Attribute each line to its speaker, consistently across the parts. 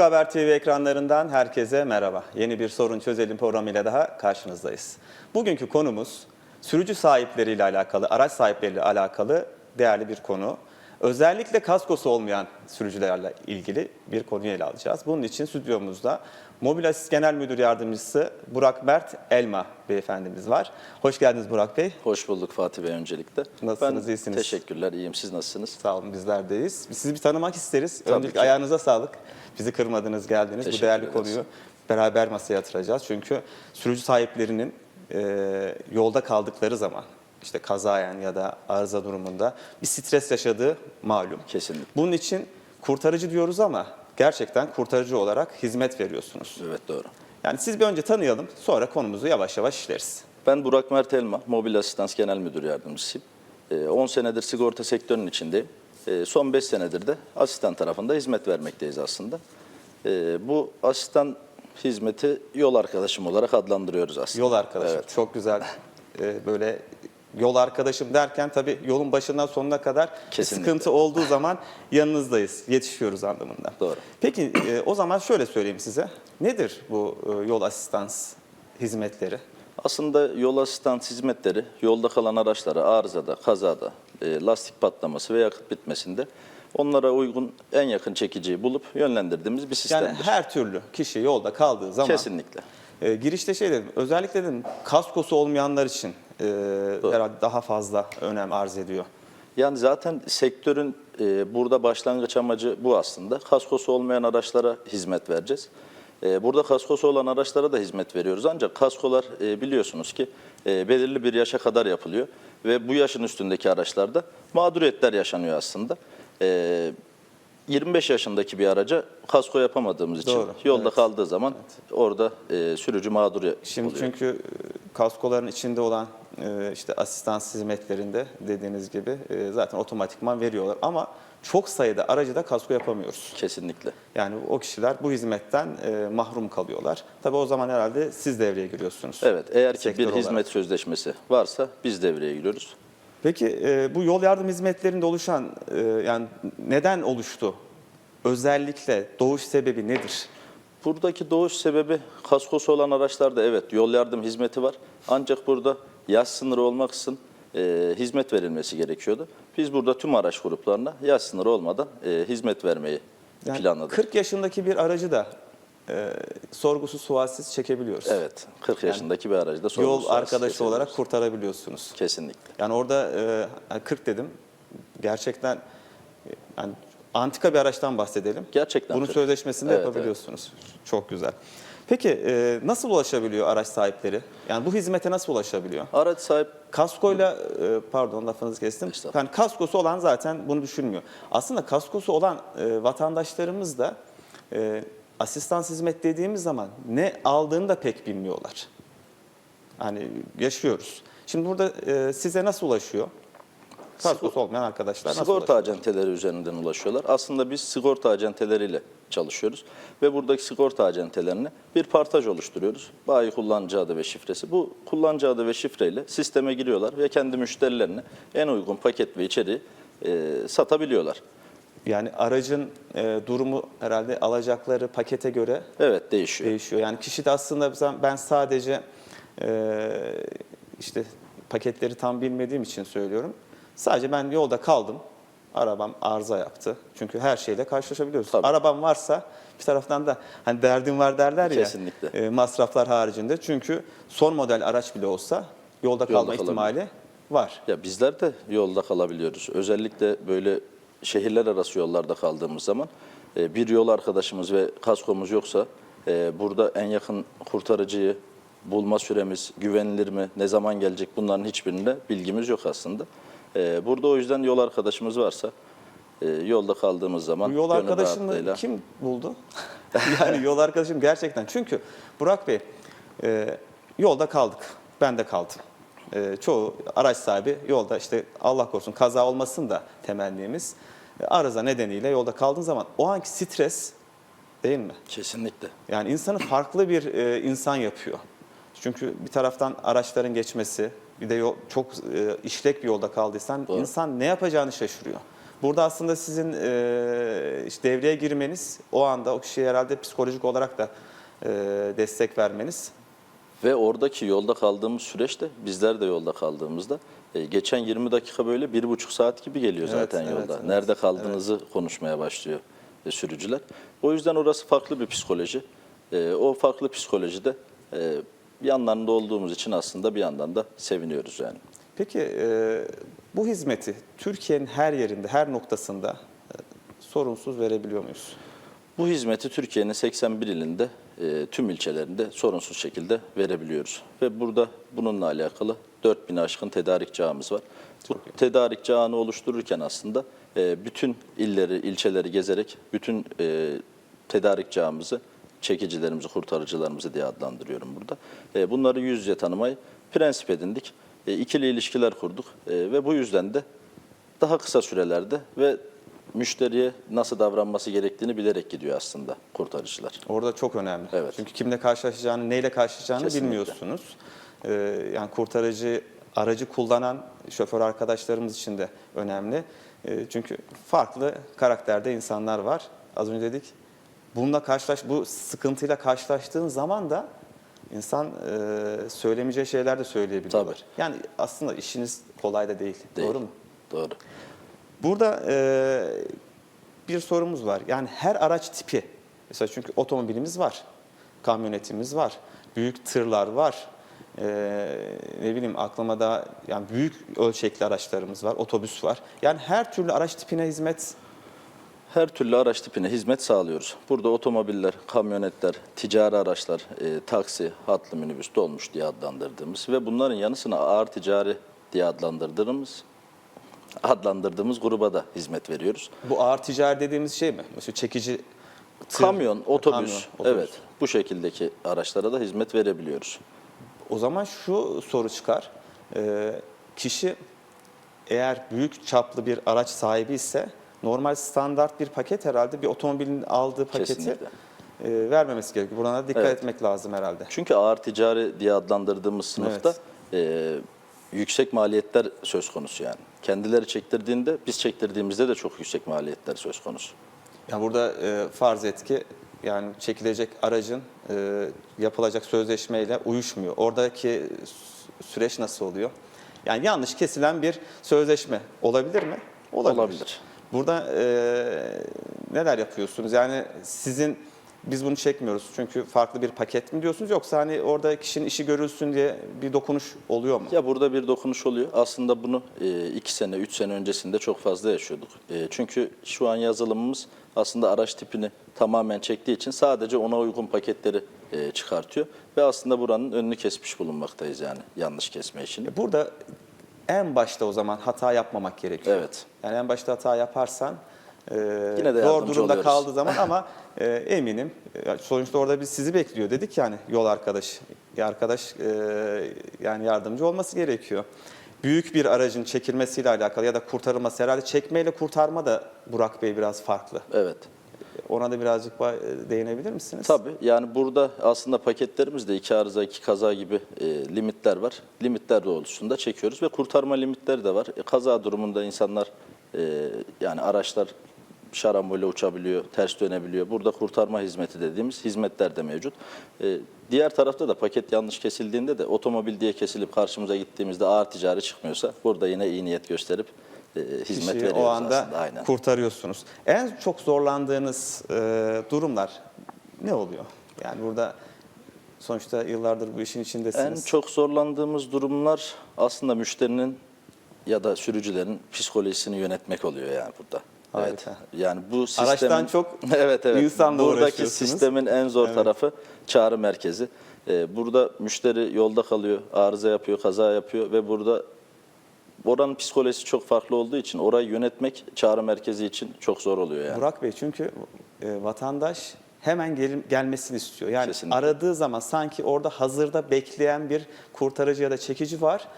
Speaker 1: Haber TV ekranlarından herkese merhaba. Yeni bir sorun çözelim programıyla daha karşınızdayız. Bugünkü konumuz sürücü sahipleriyle alakalı, araç sahipleriyle alakalı değerli bir konu. Özellikle kaskosu olmayan sürücülerle ilgili bir konuyu ele alacağız. Bunun için stüdyomuzda Mobil Asist Genel Müdür Yardımcısı Burak Mert Elma beyefendimiz var. Hoş geldiniz Burak Bey.
Speaker 2: Hoş bulduk Fatih Bey öncelikle.
Speaker 1: Nasılsınız,
Speaker 2: ben
Speaker 1: iyisiniz?
Speaker 2: Teşekkürler, iyiyim. Siz nasılsınız?
Speaker 1: Sağ olun bizlerdeyiz. Sizi bir tanımak isteriz.
Speaker 2: Tabii
Speaker 1: Öncelikle
Speaker 2: ki.
Speaker 1: ayağınıza sağlık. Bizi kırmadınız, geldiniz. Bu değerli
Speaker 2: ederiz.
Speaker 1: konuyu beraber masaya yatıracağız. Çünkü sürücü sahiplerinin e, yolda kaldıkları zaman işte kazayen ya da arıza durumunda bir stres yaşadığı malum.
Speaker 2: Kesinlikle.
Speaker 1: Bunun için kurtarıcı diyoruz ama gerçekten kurtarıcı olarak hizmet veriyorsunuz.
Speaker 2: Evet doğru.
Speaker 1: Yani siz bir önce tanıyalım, sonra konumuzu yavaş yavaş işleriz.
Speaker 2: Ben Burak Mert Elma, Mobil Asistans Genel Müdür Yardımcısıyım. Ee, 10 senedir sigorta sektörünün içindeyim. Ee, Son 5 senedir de asistan tarafında hizmet vermekteyiz aslında. Ee, Bu asistan hizmeti yol arkadaşım olarak adlandırıyoruz aslında.
Speaker 1: Yol arkadaşım.
Speaker 2: Evet.
Speaker 1: Çok güzel. Ee, böyle yol arkadaşım derken tabii yolun başından sonuna kadar
Speaker 2: Kesinlikle.
Speaker 1: sıkıntı olduğu zaman yanınızdayız, yetişiyoruz anlamında.
Speaker 2: Doğru.
Speaker 1: Peki e, o zaman şöyle söyleyeyim size. Nedir bu e, yol asistans hizmetleri?
Speaker 2: Aslında yol asistans hizmetleri yolda kalan araçlara arızada, kazada, e, lastik patlaması ve yakıt bitmesinde onlara uygun en yakın çekiciyi bulup yönlendirdiğimiz bir
Speaker 1: Yani
Speaker 2: sistemdir.
Speaker 1: her türlü kişi yolda kaldığı zaman
Speaker 2: Kesinlikle.
Speaker 1: E, girişte şey dedim, özellikle dedim kaskosu olmayanlar için e, herhalde daha fazla önem arz ediyor.
Speaker 2: Yani zaten sektörün e, burada başlangıç amacı bu aslında. Kaskosu olmayan araçlara hizmet vereceğiz. E, burada kaskosu olan araçlara da hizmet veriyoruz. Ancak kaskolar e, biliyorsunuz ki e, belirli bir yaşa kadar yapılıyor. Ve bu yaşın üstündeki araçlarda mağduriyetler yaşanıyor aslında. E, 25 yaşındaki bir araca kasko yapamadığımız için
Speaker 1: Doğru,
Speaker 2: yolda
Speaker 1: evet.
Speaker 2: kaldığı zaman orada e, sürücü mağdur
Speaker 1: Şimdi
Speaker 2: oluyor.
Speaker 1: çünkü e, kaskoların içinde olan e, işte asistans hizmetlerinde dediğiniz gibi e, zaten otomatikman veriyorlar ama çok sayıda aracı da kasko yapamıyoruz.
Speaker 2: Kesinlikle.
Speaker 1: Yani o kişiler bu hizmetten e, mahrum kalıyorlar. Tabii o zaman herhalde siz devreye giriyorsunuz.
Speaker 2: Evet, eğer ki bir
Speaker 1: olarak.
Speaker 2: hizmet sözleşmesi varsa biz devreye giriyoruz.
Speaker 1: Peki e, bu yol yardım hizmetlerinde oluşan e, yani neden oluştu? Özellikle doğuş sebebi nedir?
Speaker 2: Buradaki doğuş sebebi kaskosu olan araçlarda evet yol yardım hizmeti var. Ancak burada yaş sınırı olmaksızın e, hizmet verilmesi gerekiyordu. Biz burada tüm araç gruplarına yaş sınırı olmadan e, hizmet vermeyi
Speaker 1: Yani
Speaker 2: planladık.
Speaker 1: 40 yaşındaki bir aracı da e, sorgusuz sualsiz çekebiliyoruz.
Speaker 2: Evet, 40 yaşındaki bir aracı da
Speaker 1: Yol
Speaker 2: sorumlusu
Speaker 1: arkadaşı olarak kurtarabiliyorsunuz.
Speaker 2: Kesinlikle.
Speaker 1: Yani orada e, hani 40 dedim. Gerçekten e, yani antika bir araçtan bahsedelim.
Speaker 2: Gerçekten
Speaker 1: Bunun
Speaker 2: 40.
Speaker 1: sözleşmesini de
Speaker 2: Evet,
Speaker 1: yapabiliyorsunuz. Çok güzel. Peki e, nasıl ulaşabiliyor araç sahipleri? Yani bu hizmete nasıl ulaşabiliyor?
Speaker 2: Araç sahip
Speaker 1: Kaskoyla e, pardon lafınızı kestim.
Speaker 2: Estağfurullah.
Speaker 1: Yani kaskosu olan zaten bunu düşünmüyor. Aslında kaskosu olan e, vatandaşlarımız da e, asistans hizmet dediğimiz zaman ne aldığını da pek bilmiyorlar. Hani yaşıyoruz. Şimdi burada e, size nasıl ulaşıyor? Kaskosu olmayan arkadaşlar nasıl
Speaker 2: sigorta
Speaker 1: ulaşıyor?
Speaker 2: acenteleri üzerinden ulaşıyorlar. Aslında biz sigorta acenteleriyle çalışıyoruz ve buradaki sigorta acentelerine bir partaj oluşturuyoruz. Bayi kullanıcı adı ve şifresi. Bu kullanıcı adı ve şifreyle sisteme giriyorlar ve kendi müşterilerine en uygun paket ve içeriği e, satabiliyorlar.
Speaker 1: Yani aracın e, durumu herhalde alacakları pakete göre
Speaker 2: Evet değişiyor.
Speaker 1: değişiyor. Yani kişi de aslında ben- sadece e, işte paketleri tam bilmediğim için söylüyorum. Sadece ben yolda kaldım. Arabam arıza yaptı. Çünkü her şeyle karşılaşabiliyoruz.
Speaker 2: Tabii.
Speaker 1: Arabam varsa bir taraftan da hani derdim var derler ya.
Speaker 2: Kesinlikle.
Speaker 1: e, masraflar haricinde. Çünkü son model araç bile olsa yolda kalma
Speaker 2: kalabilir.
Speaker 1: ihtimali var.
Speaker 2: Ya bizler de yolda kalabiliyoruz. Özellikle böyle şehirler arası yollarda kaldığımız zaman e, bir yol arkadaşımız ve kaskomuz yoksa e, burada en yakın kurtarıcıyı bulma süremiz güvenilir mi, ne zaman gelecek bunların hiçbirinde bilgimiz yok aslında. E, Burada o yüzden yol arkadaşımız varsa e, yolda kaldığımız zaman
Speaker 1: Bu yol
Speaker 2: gönül
Speaker 1: arkadaşını
Speaker 2: rahatlığıyla-
Speaker 1: kim buldu? yani yol arkadaşım gerçekten. Çünkü Burak Bey e, yolda kaldık. Ben de kaldım. E, çoğu araç sahibi yolda işte Allah korusun kaza olmasın da temennimiz. E, arıza nedeniyle yolda kaldığın zaman o anki stres değil mi?
Speaker 2: Kesinlikle.
Speaker 1: Yani insanı farklı bir e, insan yapıyor. Çünkü bir taraftan araçların geçmesi, bir de yol, çok e, işlek bir yolda kaldıysan
Speaker 2: Doğru.
Speaker 1: insan ne yapacağını şaşırıyor. Burada aslında sizin e, işte devreye girmeniz o anda o kişiye herhalde psikolojik olarak da e, destek vermeniz
Speaker 2: Ve oradaki yolda kaldığımız süreçte bizler de yolda kaldığımızda e, geçen 20 dakika böyle bir buçuk saat gibi geliyor
Speaker 1: Evet,
Speaker 2: zaten
Speaker 1: evet,
Speaker 2: yolda.
Speaker 1: evet.
Speaker 2: Nerede kaldığınızı konuşmaya başlıyor e, sürücüler. O yüzden orası farklı bir psikoloji. E, o farklı psikolojide e, yanlarında olduğumuz için aslında bir yandan da seviniyoruz yani.
Speaker 1: Peki e, bu hizmeti Türkiye'nin her yerinde, her noktasında e, sorunsuz verebiliyor muyuz?
Speaker 2: Bu hizmeti Türkiye'nin 81 ilinde e, tüm ilçelerinde sorunsuz şekilde verebiliyoruz. Ve burada bununla alakalı 4000 aşkın tedarik ağımız var. Bu tedarik ağını oluştururken aslında e, bütün illeri, ilçeleri gezerek bütün e, tedarik ağımızı, çekicilerimizi, kurtarıcılarımızı diye adlandırıyorum burada. E, bunları yüz yüze tanımayı prensip edindik. E, ikili ilişkiler kurduk E, ve bu yüzden de daha kısa sürelerde ve müşteriye nasıl davranması gerektiğini bilerek gidiyor aslında kurtarıcılar.
Speaker 1: Orada çok önemli.
Speaker 2: Evet.
Speaker 1: Çünkü kimle karşılaşacağını, neyle karşılaşacağını
Speaker 2: Kesinlikle.
Speaker 1: bilmiyorsunuz. E, yani kurtarıcı, aracı kullanan şoför arkadaşlarımız için de önemli. E, çünkü farklı karakterde insanlar var. Az önce dedik. Bununla karşılaş, bu sıkıntıyla karşılaştığın zaman da insan e, söylemeyeceği şeyler de söyleyebiliyorlar.
Speaker 2: Tabii.
Speaker 1: Yani aslında işiniz kolay da değil.
Speaker 2: Değil.
Speaker 1: Doğru mu?
Speaker 2: Doğru.
Speaker 1: Burada e, bir sorumuz var. Yani her araç tipi, mesela çünkü otomobilimiz var, kamyonetimiz var, büyük tırlar var, e, ne bileyim aklıma da yani büyük ölçekli araçlarımız var, otobüs var. Yani her türlü araç tipine hizmet
Speaker 2: Her türlü araç tipine hizmet sağlıyoruz. Burada otomobiller, kamyonetler, ticari araçlar, e, taksi, hatlı minibüs, dolmuş diye adlandırdığımız ve bunların yanı sıra ağır ticari diye adlandırdığımız adlandırdığımız gruba da hizmet veriyoruz.
Speaker 1: bu ağır ticari dediğimiz şey mi? Mesela çekici tır,
Speaker 2: Kamyon, otobüs,
Speaker 1: kamyon, otobüs.
Speaker 2: evet bu şekildeki araçlara da hizmet verebiliyoruz.
Speaker 1: O zaman şu soru çıkar. Ee, kişi eğer büyük çaplı bir araç sahibi ise normal standart bir paket herhalde bir otomobilin aldığı paketi
Speaker 2: Kesinlikle.
Speaker 1: e, vermemesi gerekiyor. Buna dikkat
Speaker 2: Evet.
Speaker 1: etmek lazım herhalde.
Speaker 2: Çünkü ağır ticari diye adlandırdığımız sınıfta e, yüksek maliyetler söz konusu yani. Kendileri çektirdiğinde biz çektirdiğimizde de çok yüksek maliyetler söz konusu.
Speaker 1: Yani burada e, farz et ki yani çekilecek aracın e, yapılacak sözleşmeyle uyuşmuyor. Oradaki sü- süreç nasıl oluyor? Yani yanlış kesilen bir sözleşme olabilir mi?
Speaker 2: Olabilir.
Speaker 1: Burada e, neler yapıyorsunuz? Yani sizin biz bunu çekmiyoruz çünkü farklı bir paket mi diyorsunuz yoksa hani orada kişinin işi görülsün diye bir dokunuş oluyor mu?
Speaker 2: Ya burada bir dokunuş oluyor. Aslında bunu e, iki sene, üç sene öncesinde çok fazla yaşıyorduk. E, çünkü şu an yazılımımız aslında araç tipini tamamen çektiği için sadece ona uygun paketleri e, çıkartıyor. Ve aslında buranın önünü kesmiş bulunmaktayız yani yanlış kesme işini.
Speaker 1: Burada en başta o zaman hata yapmamak gerekiyor.
Speaker 2: Evet.
Speaker 1: Yani en başta hata yaparsan e,
Speaker 2: Yine de
Speaker 1: zor durumda
Speaker 2: oluyoruz.
Speaker 1: kaldığı zaman ama e, eminim sonuçta orada biz sizi bekliyor dedik yani yol arkadaş. Arkadaş e, yani yardımcı olması gerekiyor. Büyük bir aracın çekilmesiyle alakalı ya da kurtarılması herhalde çekmeyle kurtarma da Burak Bey biraz farklı.
Speaker 2: Evet.
Speaker 1: Ona da birazcık değinebilir misiniz?
Speaker 2: Tabii yani burada aslında paketlerimizde iki arıza, iki kaza gibi e, limitler var. Limitler doğrultusunda çekiyoruz ve kurtarma limitleri de var. E, kaza durumunda insanlar e, yani araçlar şarambole uçabiliyor, ters dönebiliyor. Burada kurtarma hizmeti dediğimiz hizmetler de mevcut. E, diğer tarafta da paket yanlış kesildiğinde de otomobil diye kesilip karşımıza gittiğimizde ağır ticari çıkmıyorsa burada yine iyi niyet gösterip e, hizmet
Speaker 1: Kişiyi
Speaker 2: veriyoruz
Speaker 1: o anda
Speaker 2: aslında. Aynen.
Speaker 1: kurtarıyorsunuz. En çok zorlandığınız e, durumlar ne oluyor? Yani burada sonuçta yıllardır bu işin
Speaker 2: En
Speaker 1: içindesiniz.
Speaker 2: çok zorlandığımız durumlar aslında müşterinin ya da sürücülerin psikolojisini yönetmek oluyor yani burada. Evet. Yani bu sistemin
Speaker 1: Araçtan çok
Speaker 2: evet evet.
Speaker 1: insanla
Speaker 2: Buradaki sistemin en zor
Speaker 1: Evet.
Speaker 2: tarafı çağrı merkezi. Ee, burada müşteri yolda kalıyor, arıza yapıyor, kaza yapıyor ve burada oranın psikolojisi çok farklı olduğu için orayı yönetmek çağrı merkezi için çok zor oluyor yani.
Speaker 1: Burak Bey çünkü e, vatandaş hemen gel- gelmesini istiyor. Yani
Speaker 2: Kesinlikle.
Speaker 1: aradığı zaman sanki orada hazırda bekleyen bir kurtarıcı ya da çekici var.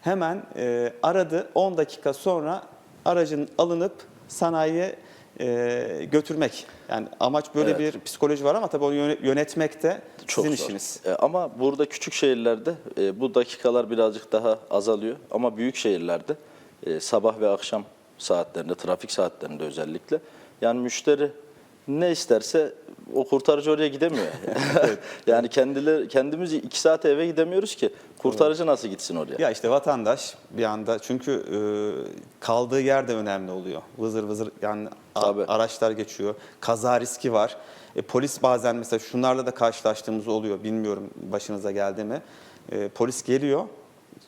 Speaker 1: Hemen e, aradı 10 dakika sonra aracın alınıp sanayiye e, götürmek. Yani amaç böyle
Speaker 2: Evet.
Speaker 1: bir psikoloji var ama tabii onu yöne- yönetmek de
Speaker 2: Çok
Speaker 1: sizin
Speaker 2: zor.
Speaker 1: işiniz.
Speaker 2: E, ama burada küçük şehirlerde e, bu dakikalar birazcık daha azalıyor. Ama büyük şehirlerde e, sabah ve akşam saatlerinde, trafik saatlerinde özellikle. Yani müşteri ne isterse o kurtarıcı oraya gidemiyor. yani kendileri kendimiz iki saat eve gidemiyoruz ki kurtarıcı nasıl gitsin oraya?
Speaker 1: Ya işte vatandaş bir anda çünkü e, kaldığı yer de önemli oluyor. Vızır vızır yani a-
Speaker 2: Tabii.
Speaker 1: araçlar geçiyor. Kaza riski var. E, polis bazen mesela şunlarla da karşılaştığımız oluyor. Bilmiyorum başınıza geldi mi? E, polis geliyor.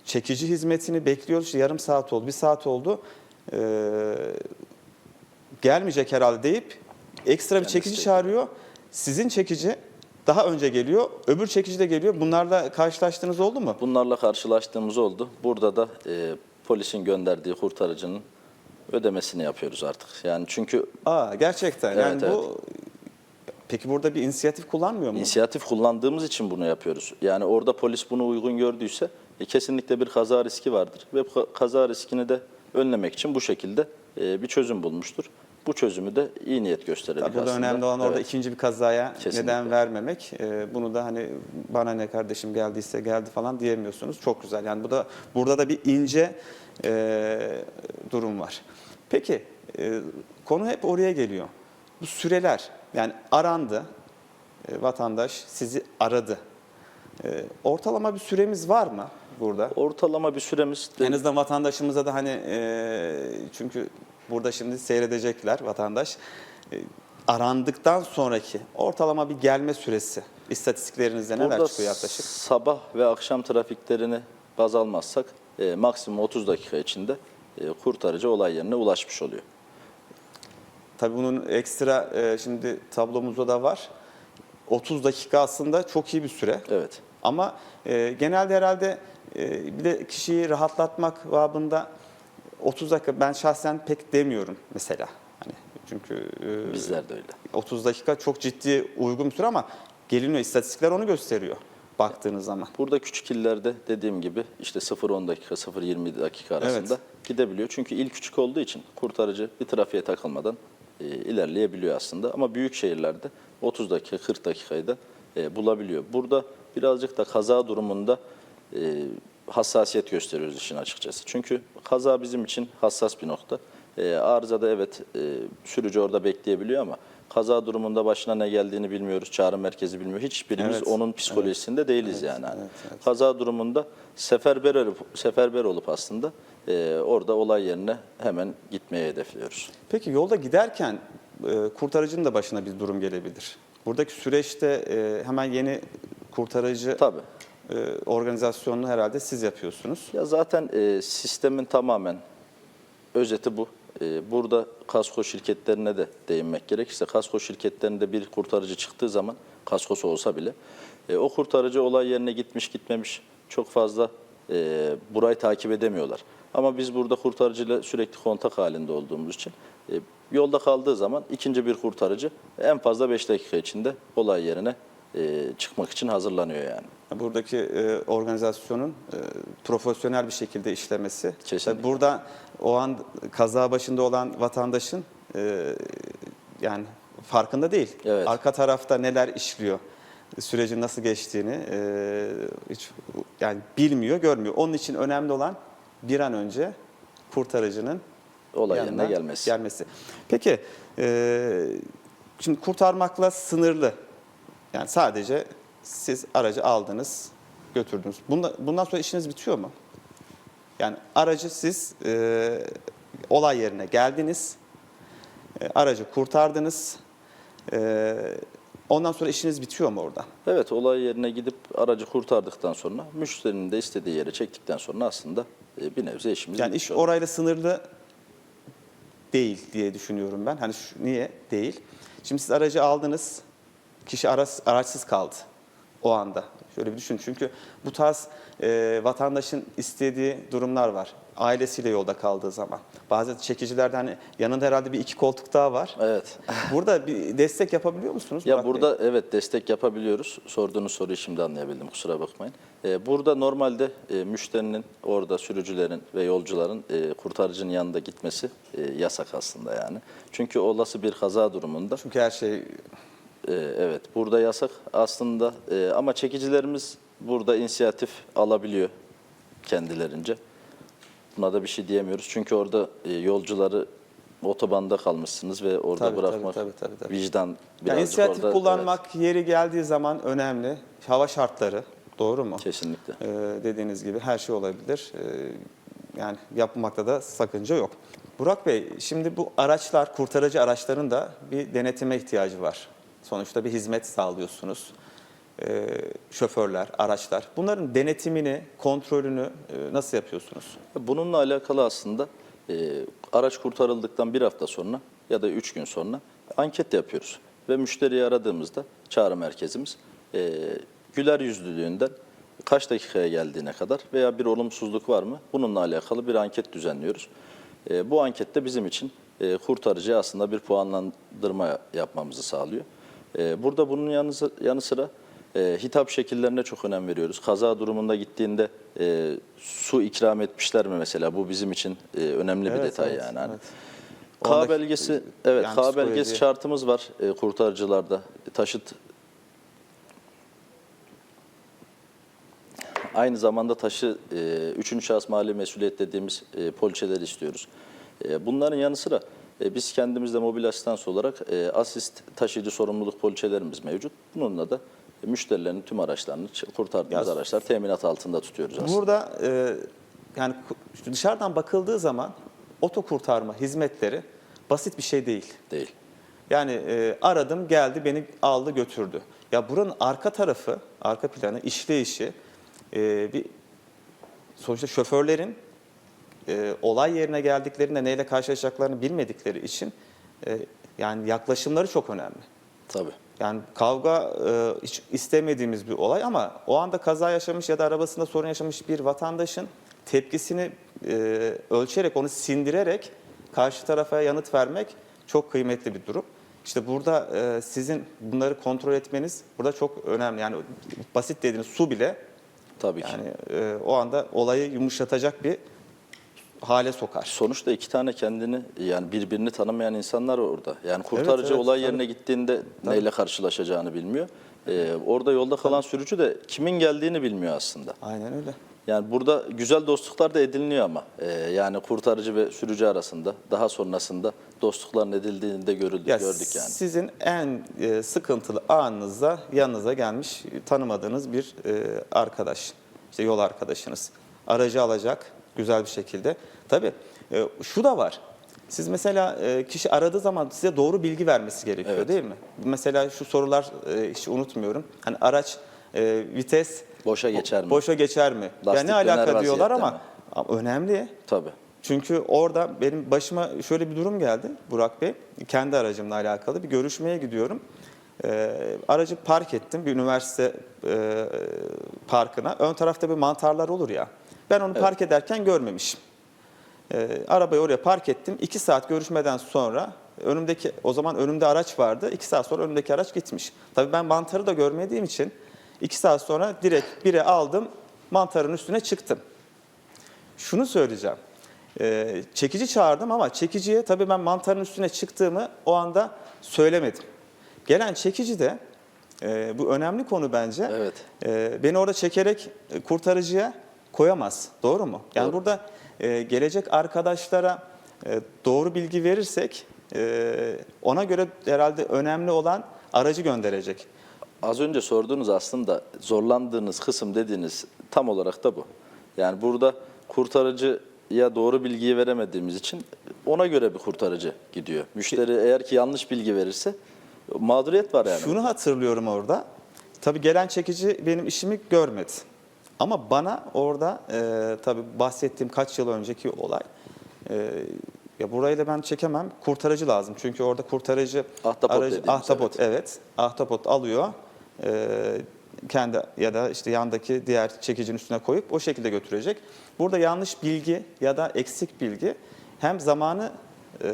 Speaker 1: Çekici hizmetini bekliyoruz. İşte yarım saat oldu, bir saat oldu. E, gelmeyecek herhalde deyip ekstra bir
Speaker 2: Kendisi
Speaker 1: çekici
Speaker 2: çekiyor.
Speaker 1: çağırıyor. Sizin çekici daha önce geliyor. Öbür çekici de geliyor. Bunlarla karşılaştığınız oldu mu?
Speaker 2: Bunlarla karşılaştığımız oldu. Burada da e, polisin gönderdiği kurtarıcının ödemesini yapıyoruz artık. Yani çünkü
Speaker 1: Aa gerçekten.
Speaker 2: Evet,
Speaker 1: yani bu Peki burada bir inisiyatif kullanmıyor mu?
Speaker 2: inisiyatif kullandığımız için bunu yapıyoruz. Yani orada polis bunu uygun gördüyse e, kesinlikle bir kaza riski vardır. Ve kaza riskini de önlemek için bu şekilde e, bir çözüm bulmuştur. Bu çözümü de iyi niyet göstererek
Speaker 1: Tabii
Speaker 2: aslında.
Speaker 1: önemli olan orada
Speaker 2: Evet.
Speaker 1: ikinci bir kazaya
Speaker 2: Kesinlikle.
Speaker 1: neden vermemek. Ee, bunu da hani bana ne kardeşim geldiyse geldi falan diyemiyorsunuz. Çok güzel. Yani bu da burada da bir ince e, durum var. Peki e, konu hep oraya geliyor. Bu süreler yani arandı. e, vatandaş sizi aradı. E, ortalama bir süremiz var mı burada?
Speaker 2: Ortalama bir süremiz de-
Speaker 1: En azından vatandaşımıza da hani e, çünkü burada şimdi seyredecekler vatandaş. E, arandıktan sonraki ortalama bir gelme süresi istatistiklerinizde neler
Speaker 2: Burada
Speaker 1: çıkıyor yaklaşık?
Speaker 2: sabah ve akşam trafiklerini baz almazsak e, maksimum 30 dakika içinde e, kurtarıcı olay yerine ulaşmış oluyor.
Speaker 1: Tabii bunun ekstra e, şimdi tablomuzda da var. 30 dakika aslında çok iyi bir süre.
Speaker 2: Evet.
Speaker 1: Ama e, genelde herhalde e, bir de kişiyi rahatlatmak babında 30 dakika ben şahsen pek demiyorum mesela. Hani çünkü e,
Speaker 2: Bizler de öyle.
Speaker 1: 30 dakika çok ciddi uygun bir süre ama geliniyor istatistikler onu gösteriyor baktığınız zaman.
Speaker 2: Burada küçük illerde dediğim gibi işte 0-10 dakika, 0-20 dakika arasında gidebiliyor. Çünkü il küçük olduğu için kurtarıcı bir trafiğe takılmadan e, ilerleyebiliyor aslında. Ama büyük şehirlerde 30 dakika, 40 dakikayı da e, bulabiliyor. Burada birazcık da kaza durumunda e, hassasiyet gösteriyoruz işin açıkçası. Çünkü kaza bizim için hassas bir nokta. E, arızada evet e, sürücü orada bekleyebiliyor ama kaza durumunda başına ne geldiğini bilmiyoruz, çağrı merkezi bilmiyor. Hiçbirimiz
Speaker 1: Evet,
Speaker 2: onun psikolojisinde değiliz yani. Hani
Speaker 1: evet, evet.
Speaker 2: Kaza durumunda seferber olup, seferber olup aslında e, orada olay yerine hemen gitmeye hedefliyoruz.
Speaker 1: Peki yolda giderken e, kurtarıcının da başına bir durum gelebilir. Buradaki süreçte e, hemen yeni kurtarıcı
Speaker 2: Tabii.
Speaker 1: E, organizasyonunu herhalde siz yapıyorsunuz.
Speaker 2: Ya zaten e, sistemin tamamen özeti bu. E, burada kasko şirketlerine de değinmek gerekirse kasko şirketlerinde bir kurtarıcı çıktığı zaman kaskosu olsa bile e, o kurtarıcı olay yerine gitmiş gitmemiş çok fazla e, burayı takip edemiyorlar. Ama biz burada kurtarıcıyla sürekli kontak halinde olduğumuz için e, yolda kaldığı zaman ikinci bir kurtarıcı en fazla 5 dakika içinde olay yerine e, çıkmak için hazırlanıyor yani.
Speaker 1: Buradaki e, organizasyonun e, profesyonel bir şekilde işlemesi.
Speaker 2: Kesinlikle.
Speaker 1: Tabii Burada o an kaza başında olan vatandaşın e, yani farkında değil.
Speaker 2: Evet.
Speaker 1: Arka tarafta neler işliyor, sürecin nasıl geçtiğini e, hiç yani bilmiyor, görmüyor. Onun için önemli olan bir an önce kurtarıcının
Speaker 2: Olay yerine gelmesi.
Speaker 1: gelmesi. Peki, e, şimdi kurtarmakla sınırlı. Yani sadece siz aracı aldınız, götürdünüz. Bunda, bundan sonra işiniz bitiyor mu? Yani aracı siz e, olay yerine geldiniz, e, aracı kurtardınız. E, ondan sonra işiniz bitiyor mu orada?
Speaker 2: Evet olay yerine gidip aracı kurtardıktan sonra müşterinin de istediği yere çektikten sonra aslında e, bir nebze işimiz
Speaker 1: Yani iş orayla sınırlı değil diye düşünüyorum ben. Hani şu- niye değil? Şimdi siz aracı aldınız, kişi araç, araçsız kaldı o anda. Şöyle bir düşünün. Çünkü bu tarz e, vatandaşın istediği durumlar var. Ailesiyle yolda kaldığı zaman. Bazı çekicilerde hani yanında herhalde bir iki koltuk daha var.
Speaker 2: Evet.
Speaker 1: Burada bir destek yapabiliyor musunuz?
Speaker 2: Ya
Speaker 1: Bey?
Speaker 2: burada evet destek yapabiliyoruz. Sorduğunuz soruyu şimdi anlayabildim kusura bakmayın. Ee, burada normalde e, müşterinin orada sürücülerin ve yolcuların e, kurtarıcının yanında gitmesi e, yasak aslında yani. Çünkü olası bir kaza durumunda
Speaker 1: Çünkü her şey
Speaker 2: Ee, Evet, burada yasak aslında e, ama çekicilerimiz burada inisiyatif alabiliyor kendilerince. Buna da bir şey diyemiyoruz. Çünkü orada e, yolcuları otobanda kalmışsınız ve orada
Speaker 1: Tabii,
Speaker 2: bırakmak
Speaker 1: tabii, tabii, tabii.
Speaker 2: vicdan
Speaker 1: Yani inisiyatif
Speaker 2: orada,
Speaker 1: kullanmak yeri geldiği zaman önemli. Hava şartları doğru mu?
Speaker 2: evet, kesinlikle.
Speaker 1: Ee, dediğiniz gibi her şey olabilir. Ee, yani yapmakta da sakınca yok. Burak Bey, şimdi bu araçlar, kurtarıcı araçların da bir denetime ihtiyacı var. Sonuçta bir hizmet sağlıyorsunuz. Ee, şoförler, araçlar. Bunların denetimini, kontrolünü e, nasıl yapıyorsunuz?
Speaker 2: Bununla alakalı aslında e, araç kurtarıldıktan bir hafta sonra ya da üç gün sonra anket yapıyoruz. Ve müşteriyi aradığımızda çağrı merkezimiz e, güler yüzlülüğünden kaç dakikaya geldiğine kadar veya bir olumsuzluk var mı bununla alakalı bir anket düzenliyoruz. E, bu ankette bizim için e, kurtarıcıya aslında bir puanlandırma yapmamızı sağlıyor. E, burada bunun yanı, yanı sıra e, hitap şekillerine çok önem veriyoruz. Kaza durumunda gittiğinde e, su ikram etmişler mi mesela? Bu bizim için e, önemli bir
Speaker 1: Evet,
Speaker 2: detay
Speaker 1: evet,
Speaker 2: yani. Hani
Speaker 1: evet.
Speaker 2: K
Speaker 1: Ondaki-
Speaker 2: belgesi, evet
Speaker 1: yani
Speaker 2: K belgesi şartımız var e, kurtarıcılarda. Taşıt Aynı zamanda taşı e, üçüncü şahıs mali mesuliyet dediğimiz e, poliçeleri istiyoruz. E, bunların yanı sıra e, biz kendimizde mobil asistans olarak e, asist taşıyıcı sorumluluk poliçelerimiz mevcut. Bununla da e, müşterilerin tüm araçlarını kurtardığımız
Speaker 1: Ya-
Speaker 2: araçlar teminat altında tutuyoruz aslında.
Speaker 1: Burada e, yani dışarıdan bakıldığı zaman oto kurtarma hizmetleri basit bir şey değil.
Speaker 2: Değil.
Speaker 1: Yani e, aradım geldi beni aldı götürdü. Ya buranın arka tarafı, arka planı, işleyişi e, bir sonuçta şoförlerin e, olay yerine geldiklerinde neyle karşılaşacaklarını bilmedikleri için e, yani yaklaşımları çok önemli.
Speaker 2: Tabii.
Speaker 1: Yani kavga e, hiç istemediğimiz bir olay ama o anda kaza yaşamış ya da arabasında sorun yaşamış bir vatandaşın tepkisini e, ölçerek, onu sindirerek karşı tarafa yanıt vermek çok kıymetli bir durum. İşte burada e, sizin bunları kontrol etmeniz burada çok önemli. Yani basit dediğiniz su bile
Speaker 2: Tabii ki.
Speaker 1: yani e, o anda olayı yumuşatacak bir hale sokar.
Speaker 2: Sonuçta iki tane kendini yani birbirini tanımayan insanlar orada. Yani kurtarıcı
Speaker 1: evet,
Speaker 2: olay
Speaker 1: tabii.
Speaker 2: yerine gittiğinde neyle karşılaşacağını bilmiyor. Ee, orada yolda kalan sürücü de kimin geldiğini bilmiyor aslında.
Speaker 1: Aynen öyle.
Speaker 2: Yani burada güzel dostluklar da ediniliyor ama Ee, yani kurtarıcı ve sürücü arasında daha sonrasında dostlukların edildiğini de görüldü,
Speaker 1: Ya
Speaker 2: gördük yani.
Speaker 1: Sizin en e, sıkıntılı anınızda yanınıza gelmiş e, tanımadığınız bir e, arkadaş, işte yol arkadaşınız. Aracı alacak güzel bir şekilde. Tabii e, şu da var. Siz mesela e, kişi aradığı zaman size doğru bilgi vermesi gerekiyor
Speaker 2: Evet.
Speaker 1: değil mi? Mesela şu sorular e, hiç unutmuyorum. Hani araç e, vites
Speaker 2: Boşa geçer mi?
Speaker 1: Boşa geçer mi?
Speaker 2: Lastik
Speaker 1: ne
Speaker 2: döner
Speaker 1: alaka diyorlar ama,
Speaker 2: mi?
Speaker 1: önemli.
Speaker 2: Tabii.
Speaker 1: Çünkü orada benim başıma şöyle bir durum geldi Burak Bey. Kendi aracımla alakalı bir görüşmeye gidiyorum. Ee, aracı park ettim bir üniversite e, parkına. Ön tarafta bir mantarlar olur ya. Ben onu park ederken görmemişim. Ee, arabayı oraya park ettim. İki saat görüşmeden sonra önümdeki o zaman önümde araç vardı. İki saat sonra önümdeki araç gitmiş. Tabii ben mantarı da görmediğim için iki saat sonra direkt bire aldım mantarın üstüne çıktım. Şunu söyleyeceğim. Ee, çekici çağırdım ama çekiciye tabii ben mantarın üstüne çıktığımı o anda söylemedim. Gelen çekici de e, bu önemli konu bence.
Speaker 2: Evet.
Speaker 1: E, beni orada çekerek e, kurtarıcıya koyamaz. Doğru mu? Yani
Speaker 2: Doğru.
Speaker 1: burada e, gelecek arkadaşlara e, doğru bilgi verirsek e, ona göre herhalde önemli olan aracı gönderecek.
Speaker 2: Az önce sorduğunuz aslında zorlandığınız kısım dediğiniz tam olarak da bu. Yani burada kurtarıcıya doğru bilgiyi veremediğimiz için ona göre bir kurtarıcı gidiyor. Müşteri eğer ki yanlış bilgi verirse mağduriyet var yani.
Speaker 1: Şunu hatırlıyorum orada. Tabii gelen çekici benim işimi görmedi. Ama bana orada e, tabii bahsettiğim kaç yıl önceki olay. e, ya burayı da ben çekemem. Kurtarıcı lazım. Çünkü orada kurtarıcı
Speaker 2: Ahtapot dediğimiz,
Speaker 1: ahtapot evet. Ahtapot alıyor. e, kendi ya da işte yandaki diğer çekicinin üstüne koyup o şekilde götürecek. Burada yanlış bilgi ya da eksik bilgi hem zamanı e,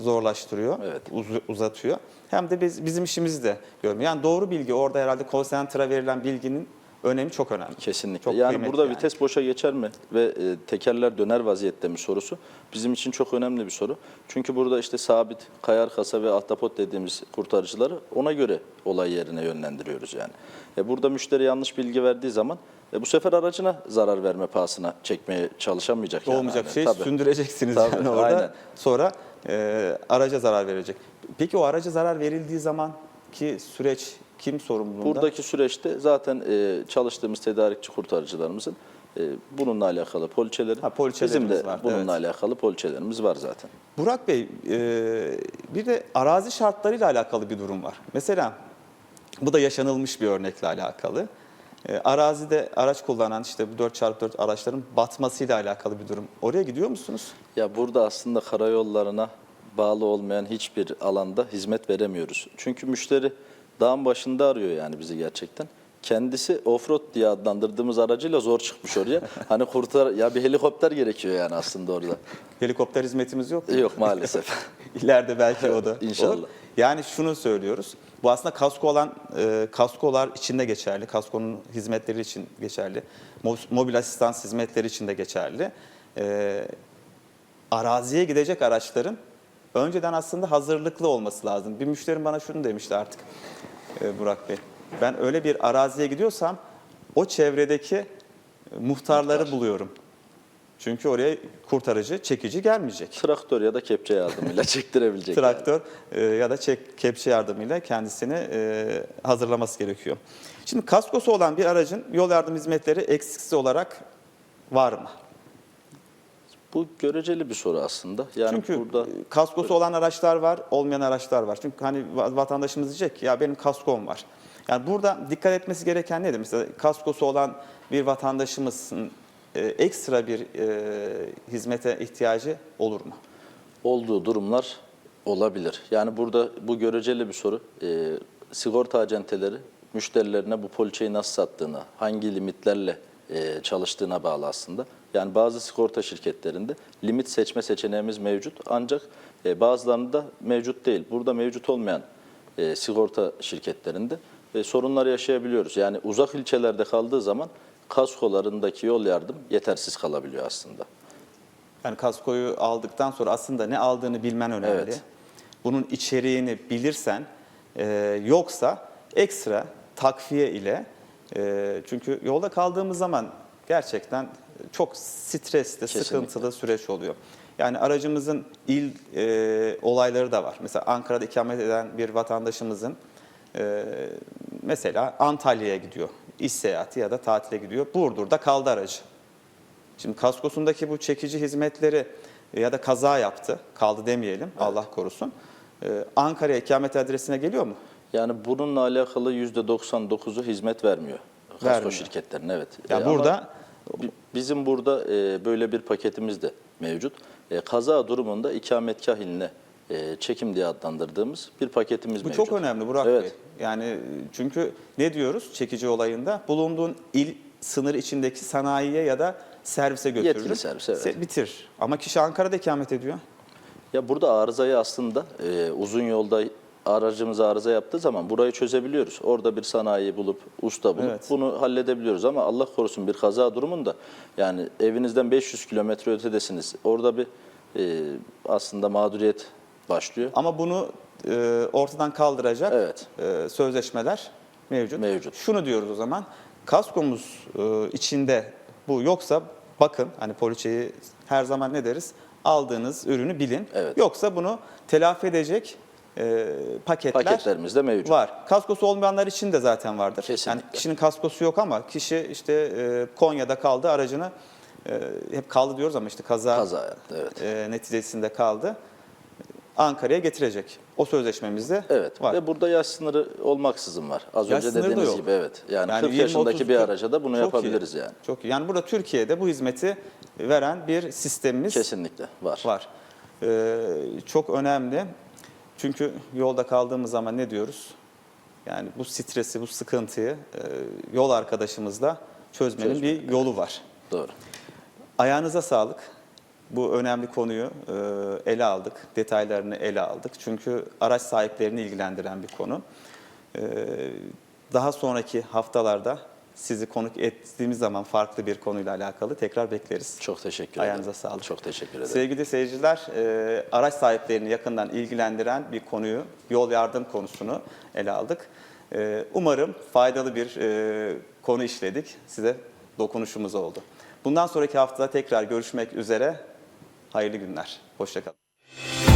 Speaker 1: zorlaştırıyor,
Speaker 2: Evet.
Speaker 1: uz- uzatıyor. Hem de biz, bizim işimizi de görmüyor. Yani doğru bilgi orada herhalde center'a verilen bilginin önemi çok önemli.
Speaker 2: Kesinlikle.
Speaker 1: Çok
Speaker 2: yani burada vites boşa geçer mi ve e, tekerler döner vaziyette mi sorusu bizim için çok önemli bir soru. Çünkü burada işte sabit, kayar kasa ve ahtapot dediğimiz kurtarıcıları ona göre olay yerine yönlendiriyoruz yani. E, burada müşteri yanlış bilgi verdiği zaman e, bu sefer aracına zarar verme pahasına çekmeye çalışamayacak. yani.
Speaker 1: olmayacak
Speaker 2: Hani,
Speaker 1: şey
Speaker 2: tabii.
Speaker 1: sündüreceksiniz
Speaker 2: Tabii,
Speaker 1: yani orada.
Speaker 2: aynen.
Speaker 1: Sonra e, araca zarar verecek. Peki o araca zarar verildiği zaman ki süreç kim sorumluluğunda?
Speaker 2: Buradaki süreçte zaten e, çalıştığımız tedarikçi kurtarıcılarımızın e, bununla alakalı poliçeleri,
Speaker 1: Ha,
Speaker 2: bizim de
Speaker 1: var,
Speaker 2: bununla
Speaker 1: evet.
Speaker 2: alakalı poliçelerimiz var zaten.
Speaker 1: Burak Bey, e, bir de arazi şartlarıyla alakalı bir durum var. Mesela bu da yaşanılmış bir örnekle alakalı. E, arazide araç kullanan işte bu 4x4 araçların batmasıyla alakalı bir durum. Oraya gidiyor musunuz?
Speaker 2: Ya burada aslında karayollarına bağlı olmayan hiçbir alanda hizmet veremiyoruz. Çünkü müşteri dağın başında arıyor yani bizi gerçekten. Kendisi offroad diye adlandırdığımız aracıyla zor çıkmış oraya. hani kurtar ya bir helikopter gerekiyor yani aslında orada.
Speaker 1: Helikopter hizmetimiz yok mu?
Speaker 2: Yok maalesef.
Speaker 1: İleride belki o da
Speaker 2: İnşallah.
Speaker 1: olur. Yani şunu söylüyoruz. Bu aslında kasko olan e, kaskolar için de geçerli. Kaskonun hizmetleri için geçerli. Mo- Mobil asistans hizmetleri için de geçerli. E, araziye gidecek araçların önceden aslında hazırlıklı olması lazım. Bir müşterim bana şunu demişti artık Burak Bey. Ben öyle bir araziye gidiyorsam o çevredeki e, muhtarları buluyorum. Çünkü oraya kurtarıcı, çekici gelmeyecek.
Speaker 2: Traktör ya da kepçe yardımıyla çektirebilecek. yani.
Speaker 1: Traktör e, ya da çek, kepçe yardımıyla kendisini e, hazırlaması gerekiyor. Şimdi kaskosu olan bir aracın yol yardım hizmetleri eksiksiz olarak var mı?
Speaker 2: Bu göreceli bir soru aslında. Yani
Speaker 1: Çünkü
Speaker 2: burada
Speaker 1: e, kaskosu olan araçlar var, olmayan araçlar var. Çünkü hani va- vatandaşımız diyecek ki ya benim kaskom var. Yani burada dikkat etmesi gereken nedir? Mesela kaskosu olan bir vatandaşımızın e, ekstra bir e, hizmete ihtiyacı olur mu?
Speaker 2: olduğu durumlar olabilir. Yani burada bu göreceli bir soru. Ee, sigorta acenteleri müşterilerine bu poliçeyi nasıl sattığına, hangi limitlerle e, çalıştığına bağlı aslında. Yani bazı sigorta şirketlerinde limit seçme seçeneğimiz mevcut ancak e, bazılarında mevcut değil. Burada mevcut olmayan e, sigorta şirketlerinde e, sorunlar yaşayabiliyoruz. Yani uzak ilçelerde kaldığı zaman kaskolarındaki yol yardım yetersiz kalabiliyor aslında.
Speaker 1: Yani kaskoyu aldıktan sonra aslında ne aldığını bilmen önemli.
Speaker 2: Evet.
Speaker 1: Bunun içeriğini bilirsen e, yoksa ekstra takviye ile e, çünkü yolda kaldığımız zaman gerçekten çok stresli,
Speaker 2: Kesinlikle.
Speaker 1: sıkıntılı süreç oluyor. Yani aracımızın il e, olayları da var. Mesela Ankara'da ikamet eden bir vatandaşımızın e, mesela Antalya'ya gidiyor. iş seyahati ya da tatile gidiyor. Burdur'da kaldı aracı. Şimdi kaskosundaki bu çekici hizmetleri ya da kaza yaptı, kaldı demeyelim Allah korusun. Ee, Ankara'ya ikamet adresine geliyor mu?
Speaker 2: Yani bununla alakalı %99'u hizmet vermiyor. Kasko
Speaker 1: Vermiyor.
Speaker 2: şirketlerine evet.
Speaker 1: Yani
Speaker 2: E, ama
Speaker 1: burada
Speaker 2: bi- bizim burada e, böyle bir paketimiz de mevcut. E, kaza durumunda ikametgah iline e, çekim diye adlandırdığımız bir paketimiz
Speaker 1: bu
Speaker 2: mevcut.
Speaker 1: çok önemli Burak
Speaker 2: evet.
Speaker 1: Bey. Yani çünkü ne diyoruz çekici olayında? Bulunduğun il sınır içindeki sanayiye ya da servise götürür.
Speaker 2: Yetkili servis, evet.
Speaker 1: Bitir. Ama kişi Ankara'da ikamet ediyor.
Speaker 2: Ya burada arızayı aslında e, uzun yolda aracımız arıza yaptığı zaman burayı çözebiliyoruz. Orada bir sanayi bulup, usta bulup
Speaker 1: Evet.
Speaker 2: bunu halledebiliyoruz. Ama Allah korusun bir kaza durumunda yani evinizden 500 kilometre ötedesiniz. Orada bir e, aslında mağduriyet başlıyor.
Speaker 1: Ama bunu e, ortadan kaldıracak
Speaker 2: Evet.
Speaker 1: e, sözleşmeler mevcut.
Speaker 2: Mevcut.
Speaker 1: Şunu diyoruz o zaman. Kaskomuz e, içinde bu yoksa bakın hani poliçeyi her zaman ne deriz? Aldığınız ürünü bilin.
Speaker 2: Evet.
Speaker 1: Yoksa bunu telafi edecek e, paketler
Speaker 2: Paketlerimiz de mevcut.
Speaker 1: var. Kaskosu olmayanlar için de zaten vardır.
Speaker 2: Kesinlikle.
Speaker 1: Yani kişinin kaskosu yok ama kişi işte e, Konya'da kaldı aracını e, hep kaldı diyoruz ama işte kaza,
Speaker 2: Kaza yaptı, evet.
Speaker 1: e, neticesinde kaldı. Ankara'ya getirecek. O sözleşmemizde
Speaker 2: Evet
Speaker 1: var.
Speaker 2: ve burada yaş sınırı olmaksızın var. Az
Speaker 1: Yaş
Speaker 2: önce
Speaker 1: yok.
Speaker 2: gibi evet. Yani, 40
Speaker 1: 20,
Speaker 2: yaşındaki
Speaker 1: 30,
Speaker 2: bir
Speaker 1: 40
Speaker 2: araca da bunu yapabiliriz
Speaker 1: iyi.
Speaker 2: yani.
Speaker 1: Çok iyi. Yani burada Türkiye'de bu hizmeti veren bir sistemimiz
Speaker 2: Kesinlikle var.
Speaker 1: var. Ee, çok önemli. Çünkü yolda kaldığımız zaman ne diyoruz? Yani bu stresi, bu sıkıntıyı e, yol arkadaşımızla çözmenin
Speaker 2: Çözmek,
Speaker 1: bir yolu var.
Speaker 2: Doğru.
Speaker 1: Ayağınıza sağlık. Bu önemli konuyu e, ele aldık, detaylarını ele aldık. Çünkü araç sahiplerini ilgilendiren bir konu. E, daha sonraki haftalarda sizi konuk ettiğimiz zaman farklı bir konuyla alakalı tekrar bekleriz.
Speaker 2: Çok teşekkür
Speaker 1: Ayağınıza
Speaker 2: ederim.
Speaker 1: sağlık.
Speaker 2: Çok teşekkür ederim.
Speaker 1: Sevgili seyirciler, e, araç sahiplerini yakından ilgilendiren bir konuyu, yol yardım konusunu ele aldık. E, umarım faydalı bir e, konu işledik, size dokunuşumuz oldu. Bundan sonraki hafta tekrar görüşmek üzere, hayırlı günler, hoşçakalın.